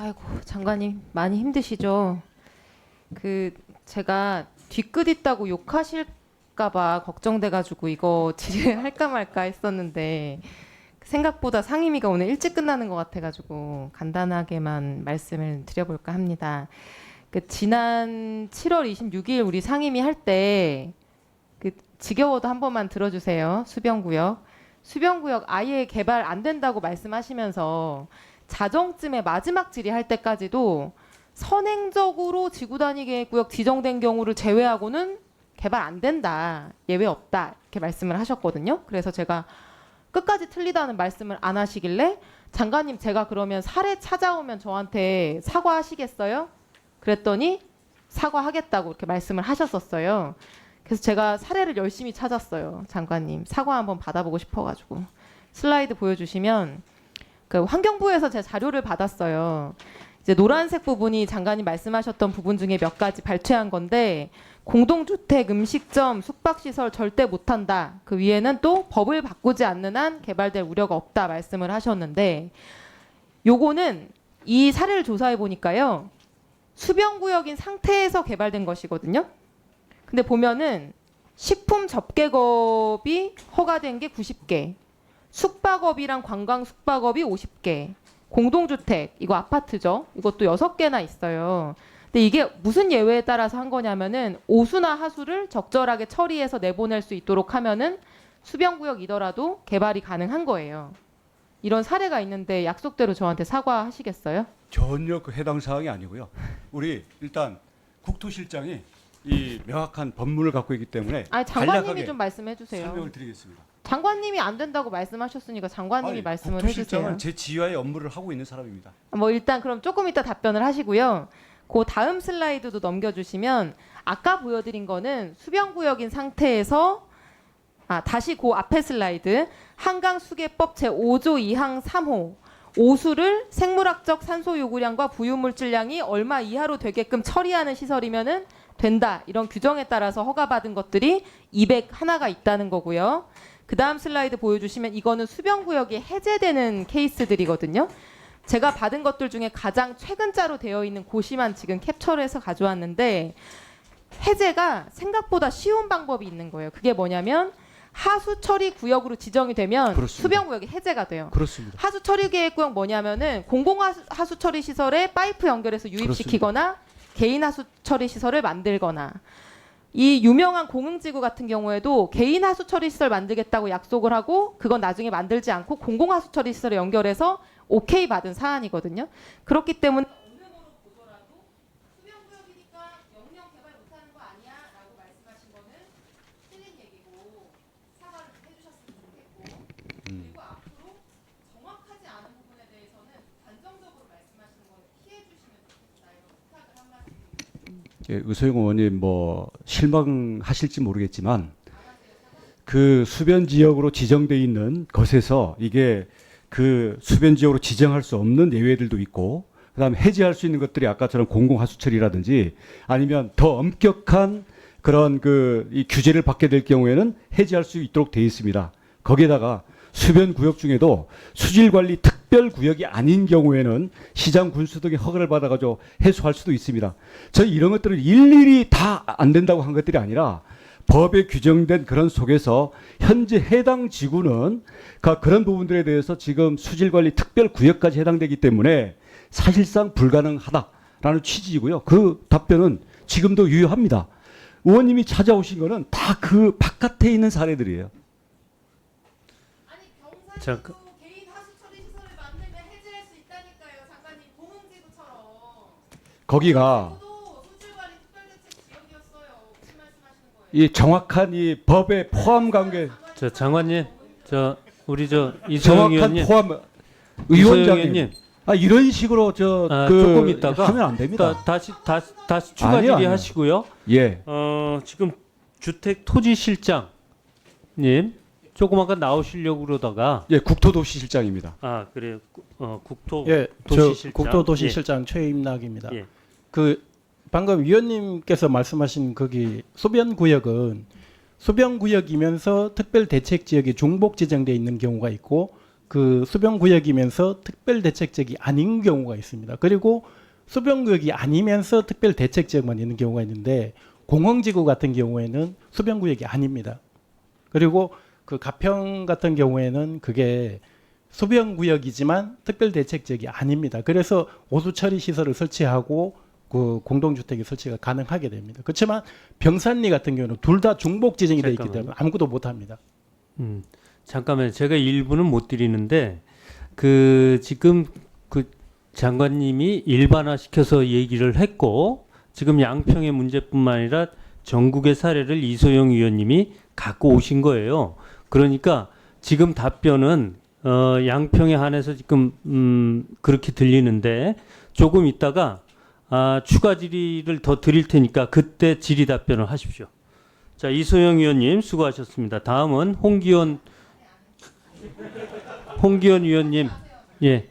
아이고 장관님 많이 힘드시죠? 그 제가 뒤끝 있다고 욕하실까봐 걱정돼가지고 이거 질의할까 말까 했었는데 생각보다 상임위가 오늘 일찍 끝나는 것 같아가지고 간단하게만 말씀을 드려볼까 합니다. 그 지난 7월 26일 우리 상임위 할 때 그 지겨워도 한 번만 들어주세요. 수병구역 수병구역 아예 개발 안 된다고 말씀하시면서 자정쯤에 마지막 질의할 때까지도 선행적으로 지구단위 구역 지정된 경우를 제외하고는 개발 안 된다. 예외 없다. 이렇게 말씀을 하셨거든요. 그래서 제가 끝까지 틀리다는 말씀을 안 하시길래 장관님 제가 그러면 사례 찾아오면 저한테 사과하시겠어요? 그랬더니 사과하겠다고 이렇게 말씀을 하셨었어요. 그래서 제가 사례를 열심히 찾았어요. 장관님 사과 한번 받아보고 싶어가지고 슬라이드 보여주시면 그 환경부에서 제 자료를 받았어요. 이제 노란색 부분이 장관님 말씀하셨던 부분 중에 몇 가지 발췌한 건데 공동주택, 음식점, 숙박시설 절대 못한다. 그 위에는 또 법을 바꾸지 않는 한 개발될 우려가 없다 말씀을 하셨는데 요거는 이 사례를 조사해 보니까요. 수병구역인 상태에서 개발된 것이거든요. 근데 보면은 식품 접객업이 허가된 게 90개, 숙박업이랑 관광 숙박업이 50개, 공동주택 이거 아파트죠. 이것도 6개나 있어요. 근데 이게 무슨 예외에 따라서 한 거냐면은 오수나 하수를 적절하게 처리해서 내보낼 수 있도록 하면은 수병구역이더라도 개발이 가능한 거예요. 이런 사례가 있는데 약속대로 저한테 사과하시겠어요? 전혀 그 해당 사항이 아니고요. 우리 일단 국토실장이 이 명확한 법문을 갖고 있기 때문에 아니 장관님이 좀 말씀해 주세요. 설명을 드리겠습니다. 장관님이 안 된다고 말씀하셨으니까 장관님이 아니, 말씀을 국토실장은 해주세요. 제 지하의 업무를 하고 있는 사람입니다. 뭐 일단 그럼 조금 이따 답변을 하시고요. 그 다음 슬라이드도 넘겨주시면 아까 보여드린 거는 수병구역인 상태에서 아 다시 그 앞에 슬라이드 한강수계법 제 5조 2항 3호 오수를 생물학적 산소 요구량과 부유물질량이 얼마 이하로 되게끔 처리하는 시설이면은 된다 이런 규정에 따라서 허가받은 것들이 200 하나가 있다는 거고요. 그 다음 슬라이드 보여주시면 이거는 수병구역이 해제되는 케이스들이거든요. 제가 받은 것들 중에 가장 최근자로 되어 있는 고시만 지금 캡처를 해서 가져왔는데 해제가 생각보다 쉬운 방법이 있는 거예요. 그게 뭐냐면 하수 처리 구역으로 지정이 되면. 수병 구역이 해제가 돼요. 그렇습니다. 하수 처리 계획 구역 뭐냐면은 공공 하수, 하수 처리 시설에 파이프 연결해서 유입시키거나 개인 하수 처리 시설을 만들거나 이 유명한 공흥지구 같은 경우에도 개인 하수 처리 시설 만들겠다고 약속을 하고 그건 나중에 만들지 않고 공공 하수 처리 시설에 연결해서 오케이 받은 사안이거든요. 그렇기 때문에 어느 거로 보더라도 수병구역이니까 영영 개발 못하는 거 아니야라고 말씀하신 거는 틀린 얘기고 사과를 해주셨으면 좋겠고 그리고 앞으로 정확하지 않은 부분에 대해서는 단정적으로 말씀하시는 걸 피해 주시면 좋겠다 이런 부탁을 한 말씀. 예, 의소영 의원님 뭐 실망하실지 모르겠지만 그 수변 지역으로 지정돼 있는 것에서 이게 그 수변 지역으로 지정할 수 없는 예외들도 있고 그다음에 해제할 수 있는 것들이 아까처럼 공공 하수처리라든지 아니면 더 엄격한 그런 그이 규제를 받게 될 경우에는 해제할 수 있도록 돼 있습니다. 거기에다가 수변 구역 중에도 수질 관리 특 별 구역이 아닌 경우에는 시장 군수 등의 허가를 받아가지고 해소할 수도 있습니다. 저희 이런 것들을 일일이 다 안 된다고 한 것들이 아니라 법에 규정된 그런 속에서 현재 해당 지구는 그- 그런 부분들에 대해서 지금 수질 관리 특별 구역까지 해당되기 때문에 사실상 불가능하다라는 취지이고요. 그 답변은 지금도 유효합니다. 의원님이 찾아오신 거는 다 그 바깥에 있는 사례들이에요. 잠깐. 개인 하수 처리 시설을 만들면 해제할 수 있다니까요, 장관님 공흥지구처럼. 거기가? 이 정확한 이 법의 포함 관계 저 장관님, 저 우리 저 이소영 정확한 의원님, 포함 이소영 의원장님 의원님, 아 이런 식으로 저 아, 그 조금 있다가 하면 안 됩니다. 다, 다시 다시 다시 추가 아니요, 아니요. 질의하시고요. 예. 어, 지금 주택 토지 실장님 조금 아까 나오시려고 그러다가 예, 국토도시실장입니다. 아 그래요. 구- 어, 국토 예, 도시실장. 저 국토도시실장 최임락입니다. 예. 그 방금 위원님께서 말씀하신 거기 소변 구역은 소변 구역이면서 특별 대책 지역이 중복 지정돼 있는 경우가 있고 그 수변구역이면서 특별 대책 지역이 아닌 경우가 있습니다. 그리고 수변구역이 아니면서 특별 대책 지역만 있는 경우가 있는데 공흥지구 같은 경우에는 수변구역이 아닙니다. 그리고 그 가평 같은 경우에는 그게 수변구역이지만 특별 대책 지역이 아닙니다. 그래서 오수 처리 시설을 설치하고 그 공동주택의 설치가 가능하게 됩니다. 그렇지만 병산리 같은 경우는 둘 다 중복 지정이 되어 있기. 때문에 아무것도 못 합니다. 음, 잠깐만요. 제가 일부는 못 드리는데 그 지금 그 장관님이 일반화 시켜서 얘기를 했고 지금 양평의 문제뿐만 아니라 전국의 사례를 이소영 위원님이 갖고 오신 거예요. 그러니까 지금 답변은 어, 양평에 한해서 지금 음, 그렇게 들리는데 조금 있다가 아, 추가 질의를 더 드릴 테니까 그때 질의 답변을 하십시오. 자 이소영 위원님 수고하셨습니다. 다음은 홍기원 홍기원 위원님 예